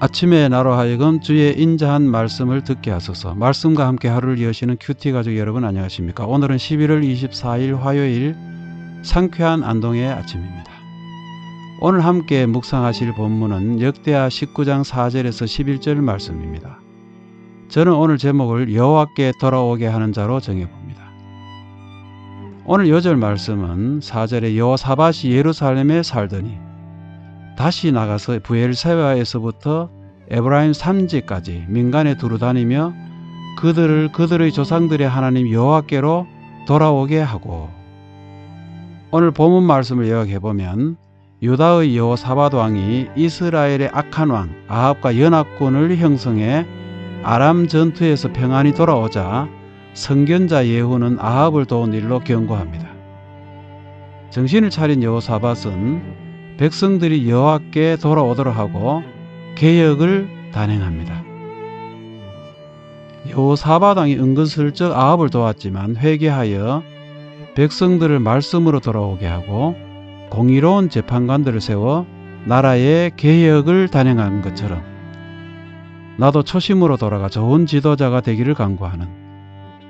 아침에 나로 하여금 주의 인자한 말씀을 듣게 하소서. 말씀과 함께 하루를 여시는 큐티 가족 여러분 안녕하십니까? 오늘은 11월 24일 화요일 상쾌한 안동의 아침입니다. 오늘 함께 묵상하실 본문은 역대하 19장 4절에서 11절 말씀입니다. 저는 오늘 제목을 여호와께 돌아오게 하는 자로 정해봅니다. 오늘 요절 말씀은 4절에 여호사밧이 예루살렘에 살더니 다시 나가서 부엘세바에서부터 에브라임 산지까지 민간에 두루 다니며 그들을 그들의 조상들의 하나님 여호와께로 돌아오게 하고 오늘 본문 말씀을 요약해 보면 유다의 여호사밧 왕이 이스라엘의 악한 왕 아합과 연합군을 형성해 아람 전투에서 평안히 돌아오자 선견자 예후는 아합을 도운 일로 경고합니다. 정신을 차린 여호사밧은 백성들이 여호와께 돌아오도록 하고 개혁을 단행합니다. 여호사밧 왕이 은근슬쩍 아합을 도왔지만 회개하여 백성들을 말씀으로 돌아오게 하고 공의로운 재판관들을 세워 나라의 개혁을 단행한 것처럼 나도 초심으로 돌아가 좋은 지도자가 되기를 간구하는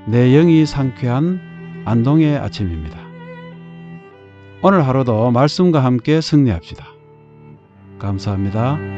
내 영이 상쾌한 안동의 아침입니다. 오늘 하루도 말씀과 함께 승리합시다. 감사합니다.